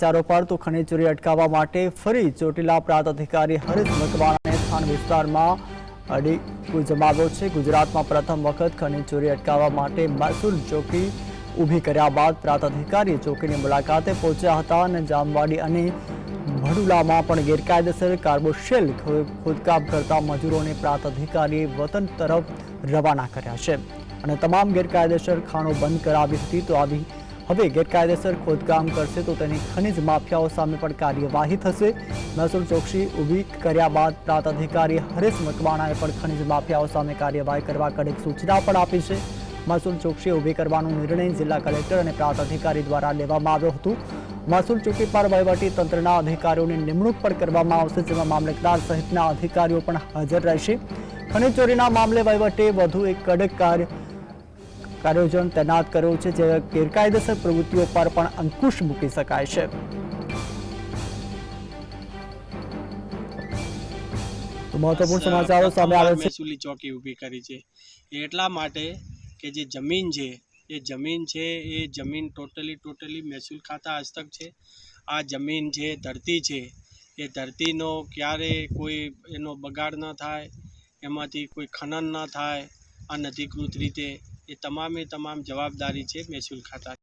ચારો પર તો ખનીજ ચોરી અટકાવવા માટે ફરી ચોટીલા પ્રાંત અધિકારી હરીશ મકવાણાને સ્થાન વિસ્તારમાં અડી જમાવ્યો છે. ગુજરાતમાં પ્રથમ વખત ખનીજ ચોરી અટકાવવા માટે મહેસૂલ ચોકી ઊભી કર્યા બાદ પ્રાંત અધિકારી ચોકીની મુલાકાતે પહોંચ્યા હતા અને જામવાડી અને ભડુલામાં પણ ગેરકાયદેસર કાર્બોશેલ ખોદકામ કરતા મજૂરોને પ્રાંત અધિકારીએ વતન તરફ રવાના કર્યા છે. અને તમામ ગેરકાયદેસર ખાણો બંધ કરાવી હતી તો આવી હવે ગેરકાયદેસર ખોદકામ કરશે તો તેની ખનિજ માફિયાઓ સામે પણ કાર્યવાહી થશે. મહેસૂલ ચોકસી ઊભી કર્યા બાદ પ્રાંત અધિકારી હરેશ મકવાણાએ પણ ખનિજ માફિયાઓ સામે કાર્યવાહી કરવા કડક સૂચના પણ આપી છે. મહેસૂલ ચોકસી ઊભી કરવાનો નિર્ણય જિલ્લા કલેક્ટર અને પ્રાંત અધિકારી દ્વારા લેવામાં આવ્યો હતો. મહેસૂલ ચોકી પર વહીવટી તંત્રના અધિકારીઓની નિમણૂક પણ કરવામાં આવશે, જેમાં મામલતદાર સહિતના અધિકારીઓ પણ હાજર રહેશે. ખનિજ ચોરીના મામલે વહીવટે વધુ એક કડક કાર્ય કાર્યોજન તૈનાત કર્યો છે જે ગેરકાયદેસર પ્રવૃત્તિઓ પર પણ અંકુશ મૂકી શકાય છે. મહત્વપૂર્ણ સમાચારો સામે આવે છે. મહેસૂલી ચોકી ઊભી કરી છે. એટલા માટે કે જે જમીન છે એ જમીન છે એ જમીન ટોટલી ટોટલી મહેસૂલ ખાતા હસ્તક છે. આ જમીન છે ધરતી છે એ ધરતીનો ક્યારે કોઈ એનો બગાડ ન થાય એમાંથી કોઈ ખનન ન થાય અનધિકૃત રીતે એ તમામે તમામ જવાબદારી છે મહેસૂલ ખાતા